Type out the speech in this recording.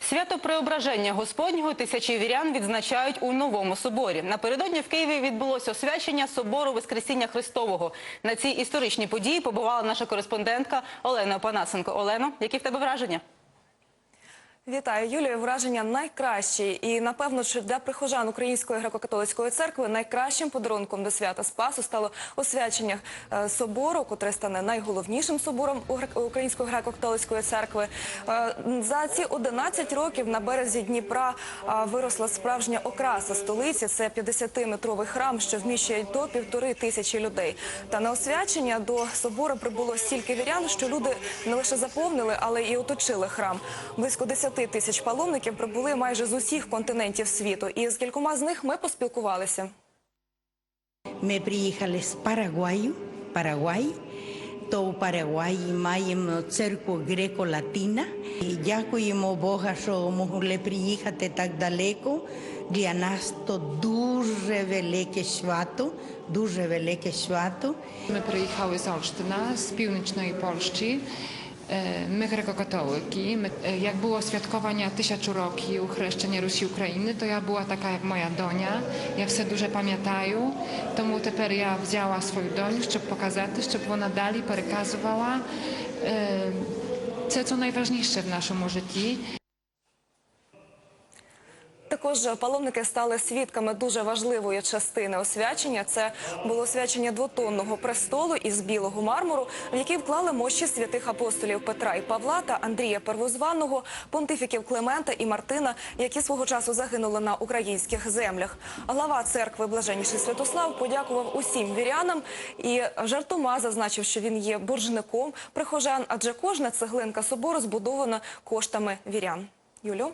Свято Преображення Господнього тисячі вірян відзначають у новому соборі. Напередодні в Києві відбулося освячення собору Воскресіння Христового. На цій історичній події побувала наша кореспондентка Олена Панасенко. Олено, які в тебе враження? Вітаю, Юлія. Враження найкращі. І напевно, що для прихожан Української греко-католицької церкви найкращим подарунком до свята Спасу стало освячення е, собору, котре стане найголовнішим собором Української греко-католицької церкви. Е, За ці 11 років на березі Дніпра е, виросла справжня окраса столиці. Це 50-метровий храм, що вміщує до півтори тисячі людей. Та на освячення до собору прибуло стільки вірян, що люди не лише заповнили, але і оточили храм. Близько 10 тисяч паломників прибули майже з усіх континентів світу. І з кількома з них ми поспілкувалися. Ми приїхали з Парагваю, Парагвай. То у Парагваї маємо церкву греко-латина. І дякуємо Бога, що могли приїхати так далеко. Для нас то дуже велике свято, дуже велике свято. Ми приїхали з Олштина, з північної Польщі. E, my grekokatołyki, my, e, jak było świadkowania tysiącu roki uchreszczenia Rusi Ukrainy, to ja była taka jak moja donia, ja wse duże pamiętaju, tomu teper ja wzięła swoją doniu, żeby pokazać, żeby ona dalej przekazywała e, co najważniejsze w naszym życiu. Також паломники стали свідками дуже важливої частини освячення. Це було освячення двотонного престолу із білого мармуру, в який вклали мощі святих апостолів Петра і Павла та Андрія Первозваного, понтифіків Климента і Мартина, які свого часу загинули на українських землях. Глава церкви Блаженніший Святослав подякував усім вірянам і жартома зазначив, що він є боржником прихожан, адже кожна цеглинка собору збудована коштами вірян. Юлю.